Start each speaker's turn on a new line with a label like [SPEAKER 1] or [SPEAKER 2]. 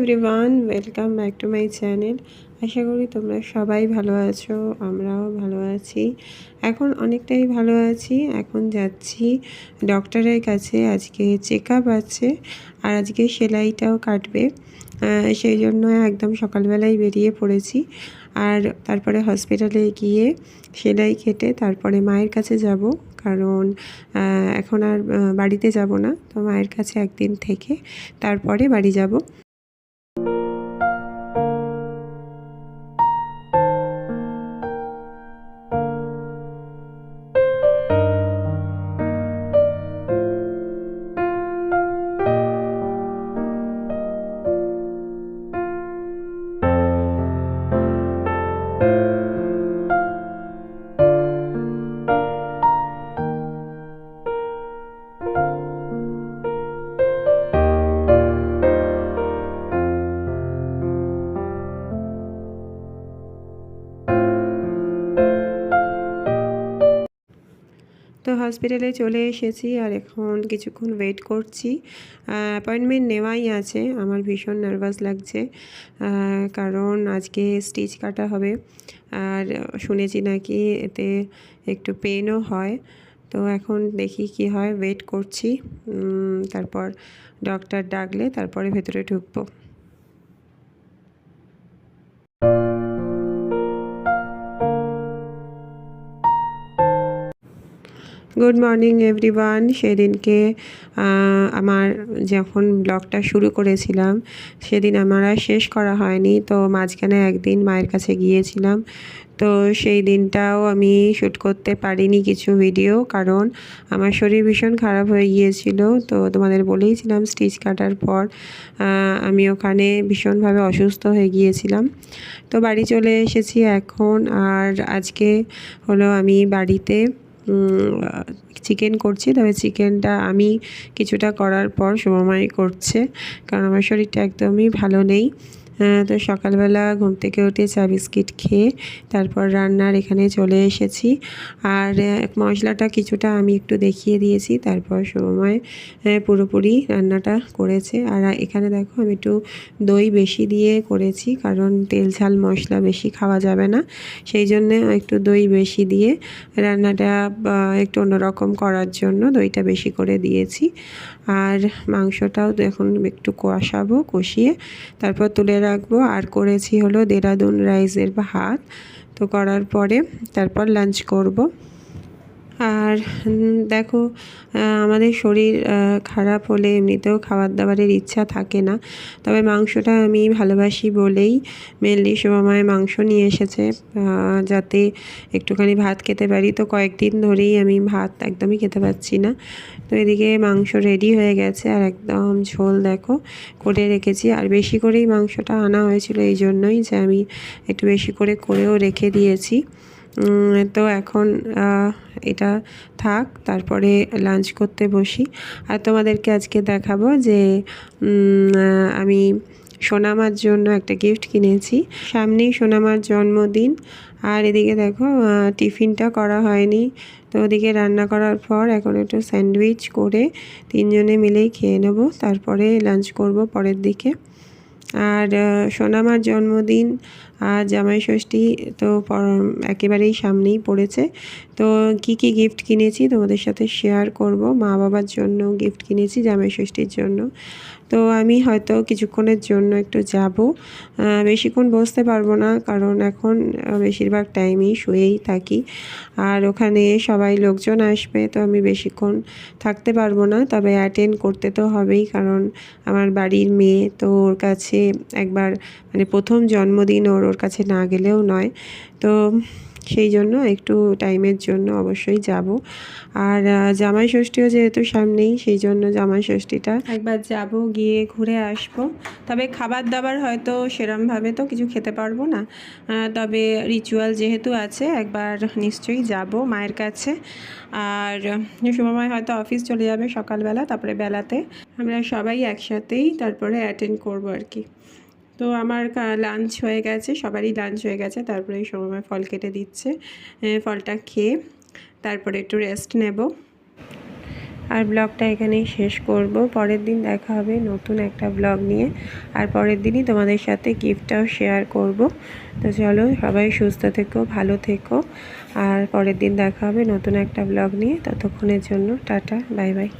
[SPEAKER 1] Everyone welcome back to my channel আশা করি তোমরা সবাই ভালো আছো, আমরাও ভালো আছি। এখন অনেকটাই ভালো আছি, এখন যাচ্ছি ডক্টরের কাছে। আজকে চেক আপ আছে আর আজকে সেলাইটাও কাটবে। সেই জন্য একদম সকালবেলায় বেরিয়ে পড়েছি। আর তারপরে হসপিটালে গিয়ে সেলাই কেটে তারপরে মায়ের কাছে যাব। কারণ এখন আর বাড়িতে যাব না। তো মায়ের কাছে একদিন থেকে তারপরে বাড়ি যাব। তো হসপিটালে চলে এসেছি আর এখন কিছুক্ষণ ওয়েট করছি। অ্যাপয়েন্টমেন্ট নেওয়াই আছে, আমার ভীষণ নার্ভাস লাগছে। কারণ আজকে স্টিচ কাটা হবে। আর শুনেছি নাকি এতে একটু পেনও হয়। তো এখন দেখি কি হয় ওয়েট করছি। তারপর ডক্টর ডাকলে তারপরে ভেতরে ঢুকবো। গুড মর্নিং এভরিওয়ান সেদিনকে আমার যখন ব্লগটা শুরু করেছিলাম, সেদিন আমার আর শেষ করা হয়নি। তো মাঝখানে একদিন মায়ের কাছে গিয়েছিলাম। তো সেই দিনটাও আমি শ্যুট করতে পারিনি কিছু ভিডিও কারণ আমার শরীর ভীষণ খারাপ হয়ে গিয়েছিল। তো তোমাদের বলেইছিলাম স্টিচ কাটার পর আমি ওখানে ভীষণভাবে অসুস্থ হয়ে গিয়েছিলাম। তো বাড়ি চলে এসেছি এখন, আর আজকে হলো আমি বাড়িতে চিকেন করছি, তবে চিকেনটা আমি কিছুটা করার পর সময় করছে, কারণ আমার শরীরটা একদমই ভালো নেই। তো সকালবেলা ঘুম থেকে উঠে চা বিস্কিট খেয়ে তারপর রান্নার এখানে চলে এসেছি। আর মশলাটা কিছুটা আমি একটু দেখিয়ে দিয়েছি, তারপর সময় পুরোপুরি রান্নাটা করেছে। আর এখানে দেখো আমি একটু দই বেশি দিয়ে করেছি, কারণ তেল ঝাল মশলা বেশি খাওয়া যাবে না। সেই জন্যে একটু দই বেশি দিয়ে রান্নাটা একটু অন্যরকম করার জন্য দইটা বেশি করে দিয়েছি। আর, মাংসটাও এখন একটু কষাবো, কষিয়ে তারপর তুলে রাখব। আর করেছি হলো দেরাদুন রাইসের ভাত। তো করার পরে তারপর লাঞ্চ করব। আর দেখো আমাদের শরীর খারাপ হলে এমনিতেও খাবার দাবারের ইচ্ছা থাকে না। তবে মাংসটা আমি ভালোবাসি বলেই মেনলি সময় মাংস নিয়ে এসেছে যাতে একটুখানি ভাত খেতে পারি। তো কয়েকদিন ধরেই আমি ভাত একদমই খেতে পারছি না। তো এদিকে মাংস রেডি হয়ে গেছে আর একদম ঝোল দেখো করে রেখেছি। আর বেশি করেই মাংসটা আনা হয়েছিল, এই জন্যই যে আমি একটু বেশি করে করেও রেখে দিয়েছি। তো এখন এটা থাক, তারপরে লাঞ্চ করতে বসি। আর তোমাদেরকে আজকে দেখাবো যে আমি সোনামার জন্য একটা গিফট কিনেছি। সামনেই সোনামার জন্মদিন। আর এদিকে দেখো টিফিনটা করা হয়নি। তো ওদিকে রান্না করার পর এখন একটু স্যান্ডউইচ করে তিনজনে মিলেই খেয়ে নেব। তারপরে লাঞ্চ করব পরের দিকে। আর সোনামার জন্মদিন আর জামাই ষষ্ঠী তো একেবারেই সামনেই পড়েছে। তো কি কি গিফট কিনেছি তোমাদের সাথে শেয়ার করব? মা বাবার জন্য গিফট কিনেছি জামাই ষষ্ঠীর জন্য। তো আমি হয়তো কিছুক্ষণের জন্য একটু যাব। বেশিক্ষণ বসতে পারব না, কারণ এখন বেশিরভাগ টাইমই শুয়েই থাকি। আর ওখানে সবাই লোকজন আসবে, তো আমি বেশিক্ষণ থাকতে পারব না। তবে অ্যাটেন্ড করতে তো হবেই, কারণ আমার বাড়ির মেয়ে তো ওর কাছে একবার মানে প্রথম জন্মদিন ওর ওর কাছে না গেলেও নয়। তো সেই জন্য একটু টাইমের জন্য অবশ্যই যাব। আর জামাই ষষ্ঠীও যেহেতু সামনেই, সেই জন্য জামাই ষষ্ঠীটা একবার যাব, গিয়ে ঘুরে আসব। তবে খাবার দাবার হয়তো সেরমভাবে তো কিছু খেতে পারব না। তবে রিচুয়াল যেহেতু আছে, একবার নিশ্চয়ই যাব মায়ের কাছে। আর সময় হয়তো অফিস চলে যাবে সকালবেলা, তারপরে বেলাতে। আমরা সবাই একসাথেই তারপরে অ্যাটেন্ড করব আর কি। তো আমার লাঞ্চ হয়ে গেছে, সবারই লাঞ্চ হয়ে গেছে, তারপরে এই সময় ফল কেটে দিচ্ছে। ফলটা খেয়ে তারপরে একটু রেস্ট নেব। আর ব্লগটা এখানেই শেষ করব। পরের দিন দেখা হবে নতুন একটা ব্লগ নিয়ে। আর পরের দিনই তোমাদের সাথে গিফটটাও শেয়ার করব। তো চলো, সবাই সুস্থ থেকো, ভালো থেকো। আর পরের দিন দেখা হবে নতুন একটা ব্লগ নিয়ে। ততক্ষণের জন্য টাটা বাই বাই